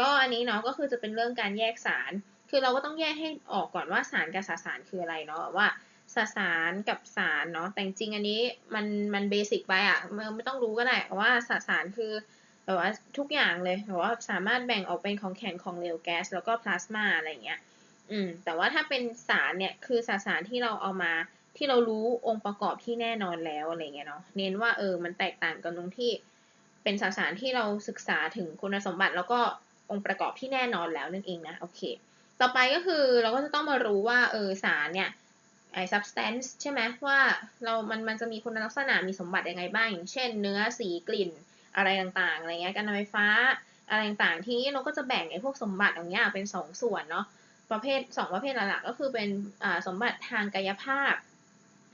ก็อันนี้เนาะก็คือจะเป็นเรื่องการแยกสาร คือเราก็ต้องแยกให้ออกก่อนว่าสารกับสสารคืออะไรเนาะว่าสสารกับสารเนาะแต่จริงอันนี้มันมันเบสิกไปอะไม่ต้องรู้ก็ได้ว่าสสารคือแบบว่าทุกอย่างเลยแบบว่าสามารถแบ่งออกเป็นของแข็งของเหลวแก๊สแล้วก็พลาสมาอะไรเงี้ยอืมแต่ว่าถ้าเป็นสารเนี่ยคือสสารที่เราเอามาที่เรารู้องค์ประกอบที่แน่นอนแล้วอะไรเงี้ยเนาะเน้นว่าเออมันแตกต่างกันตรงที่เป็นสสารที่เราศึกษาถึงคุณสมบัติแล้วก็ องค์ประกอบที่แน่นอนแล้วนั่นเองนะโอเค ต่อไปก็คือเราก็จะต้องมารู้ว่าเออสารเนี่ยไอ้ substance ใช่ไหมว่าเรามันมันจะมีคุณลักษณะมีสมบัติยังไงบ้าง อย่างเช่นเนื้อสีกลิ่นอะไรต่างๆอะไรเงี้ยการไฟฟ้าอะไรต่างๆทีนี้เราก็จะแบ่งไอ้พวกสมบัติอย่างเงี้ยเป็นสองส่วนเนาะประเภทสองประเภทหลักๆก็คือเป็นสมบัติทางกายภาพ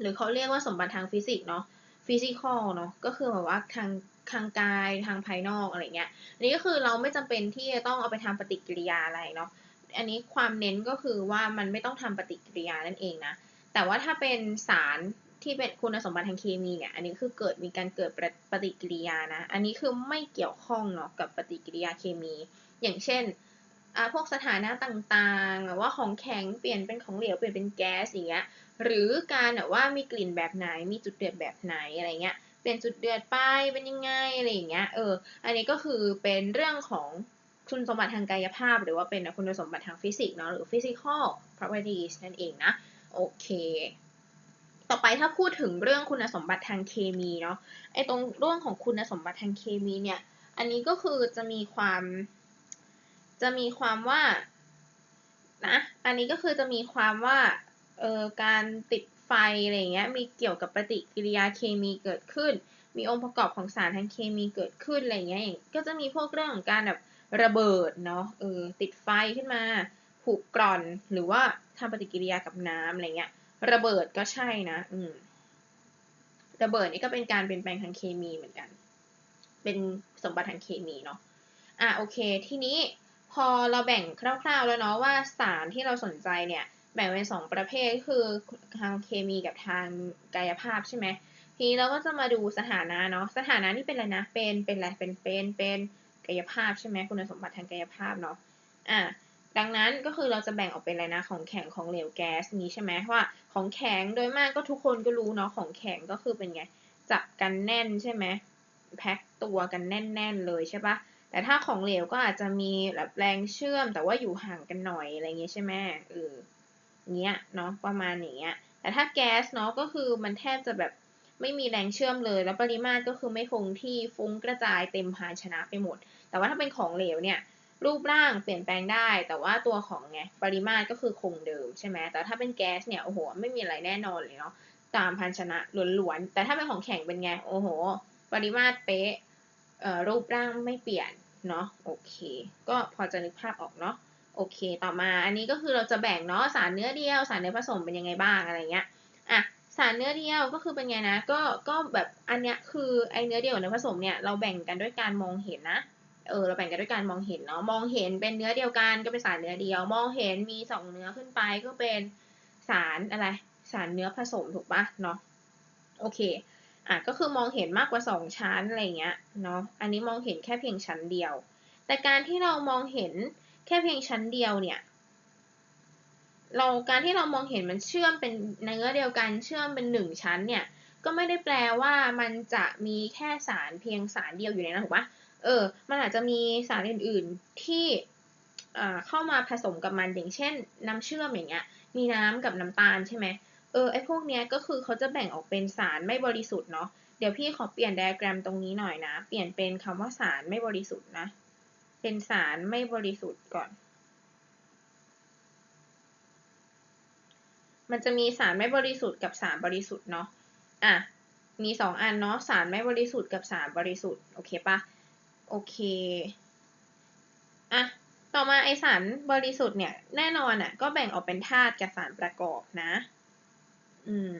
หรือเขาเรียกว่าสมบัติทางฟิสิกส์เนาะ ฟิสิกอลเนาะก็คือแบบว่าทางทางกายทางภายนอกอะไรเงี้ยอันนี้ก็คือเราไม่จำเป็นที่จะต้องเอาไปทำปฏิกิริยาอะไรเนาะอันนี้ความเน้นก็คือว่ามันไม่ต้องทำปฏิกิริยานั่นเองนะแต่ว่าถ้าเป็นสารที่เป็นคุณสมบัติทางเคมีเนี่ย อันนี้คือเกิดมีการเกิดปฏิกิริยานะ อันนี้คือไม่เกี่ยวข้องเนาะกับปฏิกิริยาเคมี อย่างเช่น พวกสถานะต่างๆว่าของแข็งเปลี่ยนเป็นของเหลวเปลี่ยนเป็นแก๊สอย่างเงี้ย หรือการแบบว่ามีกลิ่นแบบไหน มีจุดเดือดแบบไหนอะไรเงี้ย เปลี่ยนจุดเดือดไปเป็นยังไงอะไรอย่างเงี้ย เออ อันนี้ก็คือเป็นเรื่องของคุณสมบัติทางกายภาพ หรือว่าเป็นคุณสมบัติทางฟิสิกส์เนาะหรือ physical properties นั่นเองนะ โอเค ต่อไปถ้าพูดถึงเรื่องคุณสมบัติทางเคมีเนาะ ไอตรงเรื่องของคุณสมบัติทางเคมีเนี่ย อันนี้ก็คือจะมีความ จะมีความว่านะอันนี้ก็คือจะมีความว่าเอ่อการติดไฟอะไรเงี้ยมีเกี่ยวกับปฏิกิริยาเคมีเกิดขึ้น มีองค์ประกอบของสารทางเคมีเกิดขึ้นอะไรเงี้ยก็จะมีพวกเรื่องของการแบบระเบิดเนาะเออติดไฟขึ้นมาผุกร่อนหรือว่าทำปฏิกิริยากับน้ำอะไรเงี้ยระเบิดก็ใช่นะอืมระเบิดนี่ก็เป็นการเปลี่ยนแปลงทางเคมีเหมือนกัน เป็นสมบัติทางเคมีเนาะอะโอเค ทีนี้ พอเราแบ่งคร่าว ๆแล้วเนาะว่าสารที่เราสนใจเนี่ยแบ่งเป็นสองประเภทคือทางเคมีกับทางกายภาพใช่ไหมทีนี้เราก็จะมาดูสถานะเนาะสถานะนี่เป็นอะไรนะเป็นเป็นอะไรเป็นเป็นเป็นกายภาพใช่ไหมคุณสมบัติทางกายภาพเนาะอะดังนั้นก็คือเราจะแบ่งออกเป็นอะไรนะของแข็งของเหลวแก๊สนี้ใช่ไหมว่าของแข็งโดยมากก็ทุกคนก็รู้เนาะของแข็งก็คือเป็นไงจับกันแน่นใช่ไหมแพ็คตัวกันแน่น ๆ เลยใช่ปะ แต่ถ้าของเหลวก็อาจจะมีแบบแรงเชื่อม แต่ว่าอยู่ห่างกันหน่อยอะไรเงี้ยใช่ไหมเออเงี้ยเนาะประมาณอย่างเงี้ย แต่ถ้าแก๊สเนาะก็คือมันแทบจะแบบไม่มีแรงเชื่อมเลย แล้วปริมาตรก็คือไม่คงที่ฟุ้งกระจายเต็มภาชนะไปหมด แต่ว่าถ้าเป็นของเหลวเนี่ยรูปร่างเปลี่ยนแปลงได้ แต่ว่าตัวของไงปริมาตรก็คือคงเดิมใช่ไหมแต่ถ้าเป็นแก๊สเนี่ยโอ้โหไม่มีอะไรแน่นอนเลยเนาะตามภาชนะล้วนๆแต่ถ้าเป็นของแข็งเป็นไงโอ้โห ปริมาตรเป๊ะ รูปร่างไม่เปลี่ยนเนาะโอเค ก็พอจะนึกภาพออกเนาะโอเค ต่อมาอันนี้ก็คือเราจะแบ่งเนาะสารเนื้อเดียว สารเนื้อผสมเป็นยังไงบ้างอะไรเงี้ยอะสารเนื้อเดียวก็คือเป็นไงนะก็ก็แบบอันเนี้ยคือไอเนื้อเดียวกับเนื้อผสมเนี่ยเราแบ่งกันด้วยการมองเห็นนะเออเราแบ่งกันด้วยการมองเห็นเนาะมองเห็นเป็นเนื้อเดียวกันก็เป็นสารเนื้อเดียว มองเห็นมีสองเนื้อขึ้นไปก็เป็นสารอะไร สารเนื้อผสมถูกปะเนาะโอเค อะก็คือมองเห็นมากกว่าสองชั้นอะไรเงี้ยเนาะอันนี้มองเห็นแค่เพียงชั้นเดียว แต่การที่เรามองเห็นแค่เพียงชั้นเดียวเนี่ยเราการที่เรามองเห็นมันเชื่อมเป็นเนื้อเดียวกันเชื่อมเป็นหนึ่งชั้นเนี่ยก็ไม่ได้แปลว่ามันจะมีแค่สารเพียงสารเดียวอยู่ในนั้นถูกปะเออ มันอาจจะมีสารอื่น ๆ ที่เข้ามาผสมกับมันอย่างเช่น น้ำเชื่อมอย่างเงี้ย มีน้ำกับน้ำตาลใช่ไหม เออไอพวกเนี้ยก็คือเขาจะแบ่งออกเป็นสารไม่บริสุทธิ์เนาะเดี๋ยวพี่ขอเปลี่ยนไดอะแกรมตรงนี้หน่อยนะ เปลี่ยนเป็นคำว่าสารไม่บริสุทธิ์นะ เป็นสารไม่บริสุทธิ์ก่อน มันจะมีสารไม่บริสุทธิ์กับสารบริสุทธิ์เนาะ อะ มีสองอันเนาะ สารไม่บริสุทธิ์กับสารบริสุทธิ์ โอเคปะโอเค อะ ต่อมาไอสารบริสุทธิ์เนี่ย แน่นอนอะก็แบ่งออกเป็นธาตุกับสารประกอบนะ อืม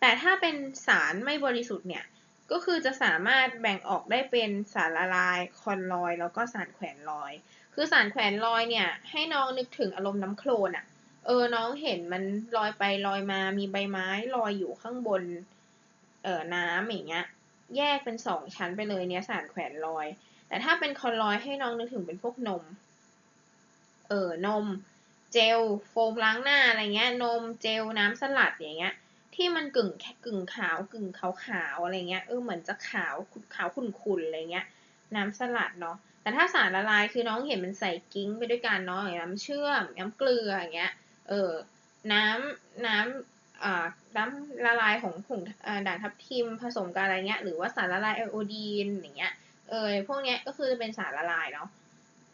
แต่ถ้าเป็นสารไม่บริสุทธิ์เนี่ย ก็คือจะสามารถแบ่งออกได้เป็นสารละลายคอนลอยแล้วก็สารแขวนลอย คือสารแขวนลอยเนี่ย ให้น้องนึกถึงอารมณ์น้ำโคลนอะเออ น้องเห็นมันลอยไปลอยมา มีใบไม้ลอยอยู่ข้างบน เอ่อ น้ำอย่างเงี้ย แยกเป็นสองชั้นไปเลยเนี่ยสารแขวนลอย แต่ถ้าเป็นคอลลอยให้น้องนึกถึงเป็นพวกนม เออนม เจลโฟมล้างหน้าอะไรเงี้ย นมเจลน้ำสลัดอย่างเงี้ย ที่มันกึ่งกึ่งขาวกึ่งขาวขาวอะไรเงี้ยเออเหมือนจะขาวขาวขุ่นๆอะไรเงี้ย น้ำสลัดเนาะแต่ถ้าสารละลายคือน้องเห็นมันใส่กิ้งไปด้วยกันเนาะอย่างน้ำเชื่อมน้ำเกลืออย่างเงี้ยเออน้ำน้ำอ่าน้ำละลายของผงด่างทับทิมผสมกับอะไรเงี้ย หรือว่าสารละลายไอโอดีนอย่างเงี้ยเออพวกเนี้ยก็คือจะเป็นสารละลายเนาะ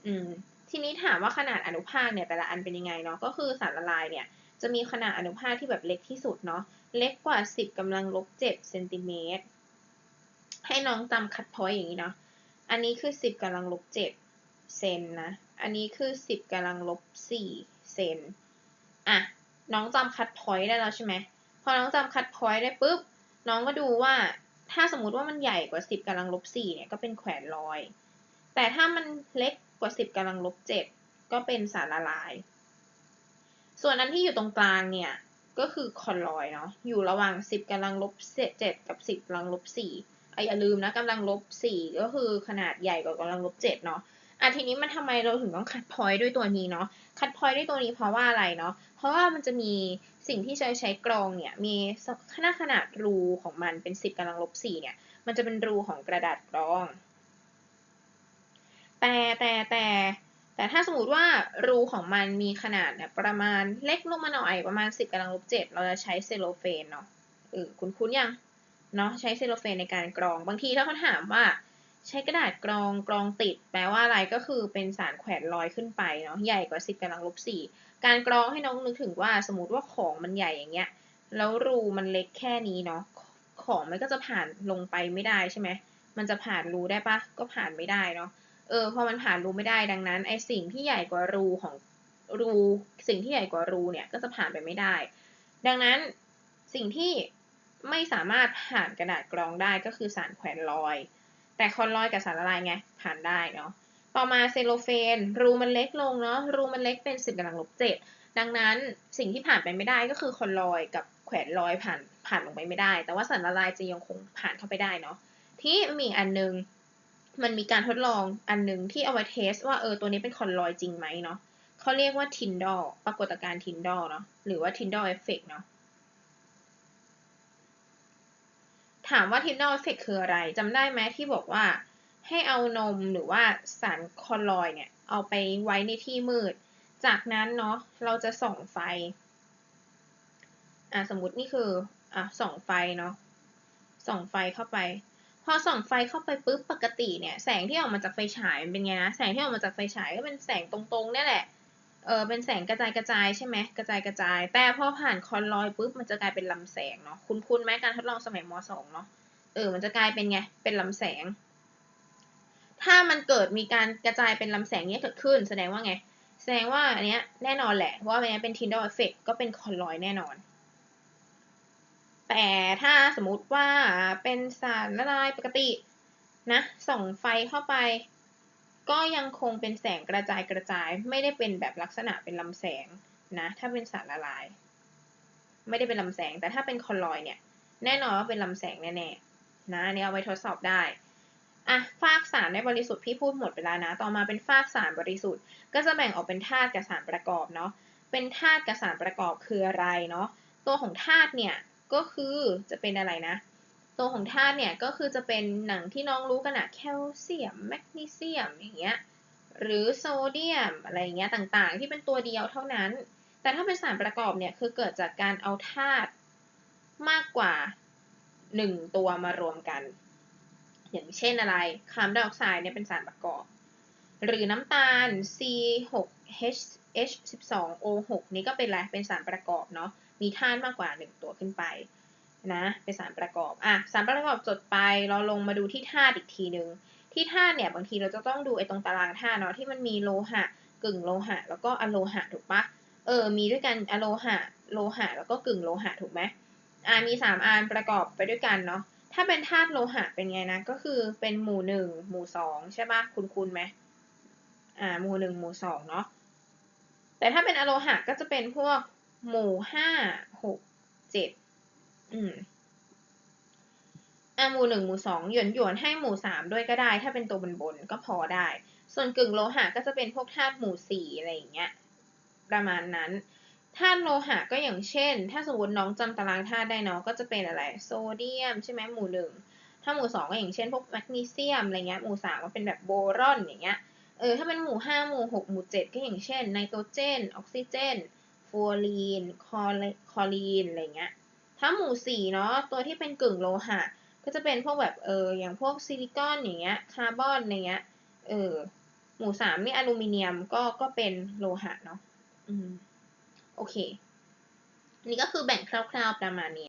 อืม ทีนี้ถามว่าขนาดอนุภาคเนี่ยแต่ละอันเป็นยังไงเนาะก็คือสารละลายเนี่ยจะมีขนาดอนุภาคที่แบบเล็กที่สุดเนาะเล็กกว่า 10กำลังลบ7เซนติเมตรให้น้องจำคัดพอยอย่างนี้เนาะอันนี้คือ 10กำลังลบ7เซนนะอันนี้คือ 10กำลังลบ4เซนอะน้องจำคัดพอยได้แล้วใช่ไหมพอน้องจำคัดพอยได้ปุ๊บน้องก็ดูว่าถ้าสมมุติว่ามันใหญ่กว่า 10กำลังลบ4เนี่ยก็เป็นแขวนลอยแต่ถ้ามันเล็ก กว่า 10กำลังลบ7ก็เป็นสารละลาย ส่วนอันที่อยู่ตรงกลางเนี่ย ก็คือคอนลอยเนาะอยู่ระหว่าง 10กำลังลบ7กับ 10กำลังลบ4อะอย่าลืมนะกำลังลบ4ก็คือขนาดใหญ่กว่ากำลังลบ7เนาะอะทีนี้มันทำไมเราถึงต้องคัดพอยต์ด้วยตัวนี้เนาะ คัดพอยต์ด้วยตัวนี้เพราะว่าอะไรเนาะ เพราะว่ามันจะมีสิ่งที่ใช้ใช้กรองเนี่ย มีขนาดขนาดรูของมันเป็น 10กำลังลบ4เนี่ย มันจะเป็นรูของกระดาษกรอง แต่แต่แต่แต่ถ้าสมมติว่ารูของมันมีขนาดเนี่ยประมาณเล็กลงมาหน่อยประมาณ 10กำลังลบ7เราจะใช้เซลโลเฟนเนาะเออคุ้นคุ้นยังเนาะใช้เซลโลเฟนในการกรอง บางทีถ้าเขาถามว่าใช้กระดาษกรองกรองติด แปลว่าอะไรก็คือเป็นสารแขวนลอยขึ้นไปเนาะใหญ่กว่า 10กำลังลบ4การกรองให้น้องนึกถึงว่าสมมติว่าของมันใหญ่อย่างเงี้ยแล้วรูมันเล็กแค่นี้เนาะของมันก็จะผ่านลงไปไม่ได้ใช่ไหมมันจะผ่านรูได้ปะก็ผ่านไม่ได้เนาะ เออพอมันผ่านรูไม่ได้ดังนั้นไอสิ่งที่ใหญ่กว่ารูของรูสิ่งที่ใหญ่กว่ารูเนี่ยก็จะผ่านไปไม่ได้ ดังนั้นสิ่งที่ไม่สามารถผ่านกระดาษกรองได้ก็คือสารแขวนลอย แต่คอนลอยกับสารละลายไงผ่านได้เนาะต่อมาเซลโลเฟน รูมันเล็กลงเนาะรูมันเล็กเป็นสิบกำลังลบเจ็ดดังนั้นสิ่งที่ผ่านไปไม่ได้ก็คือคอนลอยกับแขวนลอยผ่านผ่านลงไปไม่ได้ แต่ว่าสารละลายจะยังคงผ่านเข้าไปได้เนาะที่มีอันนึง มันมีการทดลองอันหนึ่งที่เอาไว้เทสว่าเออตัวนี้เป็นคอนลอยจริงไหมเนาะเขาเรียกว่า Tyndall ปรากฏการณ์ Tyndall เนาะหรือว่า Tyndall effect เนาะถามว่า Tyndall effect คืออะไรจำได้ไหมที่บอกว่าให้เอานมหรือว่าสารคอนลอยเนี่ย เอาไปไว้ในที่มืด จากนั้นเนาะเราจะส่องไฟอะสมมตินี่คืออะส่องไฟเนาะส่องไฟเข้าไป พอส่องไฟเข้าไปปุ๊บปกติเนี่ยแสงที่ออกมาจากไฟฉายมันเป็นไงนะแสงที่ออกมาจากไฟฉายก็เป็นแสงตรงๆเนี่ยแหละเออเป็นแสงกระจายกระจายใช่ไหมกระจายกระจาย แต่พอผ่านคอนลอยปุ๊บมันจะกลายเป็นลำแสงเนาะคุณคุณไหมการทดลองสมัยมสองเนาะเออมันจะกลายเป็นไงเป็นลำแสง ถ้ามันเกิดมีการกระจายเป็นลำแสงเนี้ยเกิดขึ้น แสดงว่าไง แสดงว่าอันเนี้ยแน่นอนแหละว่าอันเนี้ยเป็น Tyndall effect ก็เป็นคอนลอยแน่นอน แต่ถ้าสมมติว่าเป็นสารละลายปกตินะส่องไฟเข้าไป ก็ยังคงเป็นแสงกระจายกระจาย ไม่ได้เป็นแบบลักษณะเป็นลำแสงนะถ้าเป็นสารละลาย ไม่ได้เป็นลำแสง แต่ถ้าเป็นคอลอยเนี่ยแน่นอนว่าเป็นลำแสงแน่ๆนะนนี้เอาไว้ทดสอบได้อะฟากสารในบริสุทธิ์พี่พูดหมดไปแล้วนะ ต่อมาเป็นฟากสารบริสุทธิ์ ก็จะแบ่งออกเป็นธาตุกับสารประกอบเนาะเป็นธาตุกับสารประกอบคืออะไรเนาะตัวของธาตุเนี่ย ก็คือจะเป็นอะไรนะ ตัวของธาตุเนี่ยก็คือจะเป็นหนังที่น้องรู้กันอะแคลเซียมแมกนีเซียมอย่างเงี้ยหรือโซเดียมอะไรเงี้ยต่างๆ ที่เป็นตัวเดียวเท่านั้น แต่ถ้าเป็นสารประกอบเนี่ยคือเกิดจากการเอาธาตุมากกว่า 1 ตัวมารวมกัน อย่างเช่นอะไรคาร์บอนไดออกไซด์เนี่ยเป็นสารประกอบ หรือน้ำตาล C6H12O6 นี้ก็เป็นอะไรเป็นสารประกอบเนาะ มีธาตุมากกว่า 1 ตัวขึ้นไปนะเป็นสารประกอบอะสารประกอบจดไปเราลงมาดูที่ธาตุอีกทีหนึ่งที่ธาตุเนี่ยบางทีเราจะต้องดูไอ้ตรงตารางธาตุเนาะที่มันมีโลหะกึ่งโลหะ แล้วก็อะโลหะถูกปะเออมีด้วยกันอะโลหะโลหะ แล้วก็กึ่งโลหะถูกไหมอ่ามีสามอันประกอบไปด้วยกันเนาะถ้าเป็นธาตุโลหะเป็นไงนะก็คือเป็นหมู่หนึ่งหมู่สองใช่ปะคุณคุณไหมอ่าหมู่หนึ่งหมู่สองเนาะแต่ถ้าเป็นอะโลหะก็จะเป็นพวก หมู่ห้าหกเจ็ดอืมอะหมู่หนึ่งหมู่สองหยวนหยวนให้หมู่สามด้วยก็ได้ ถ้าเป็นตัวบนบนก็พอได้ ส่วนกึ่งโลหะก็จะเป็นพวกธาตุหมู่สี่อะไรอย่างเงี้ยประมาณนั้นธาตุโลหะก็อย่างเช่น ถ้าสมมติน้องจำตารางธาตุได้เนาะก็จะเป็นอะไรโซเดียมใช่ไหมหมู่หนึ่งถ้าหมู่สองก็อย่างเช่นพวกแมกนีเซียมอะไรเงี้ยหมู่สามก็เป็นแบบโบรอนอย่างเงี้ยเออถ้าเป็นหมู่ห้าหมู่หกหมู่เจ็ดก็อย่างเช่นไนโตรเจน ออกซิเจน ฟลูออรีน คอเรคอรีน อะไรเงี้ย ถ้าหมู่สี่เนาะ ตัวที่เป็นกึ่งโลหะ ก็จะเป็นพวกแบบเออ อย่างพวกซิลิคอนอย่างเงี้ย คาร์บอนอะไรเงี้ย เออ หมู่สามนี่อลูมิเนียมก็ ก็เป็นโลหะเนาะ อืม โอเค นี่ก็คือแบ่งคร่าวๆประมาณนี้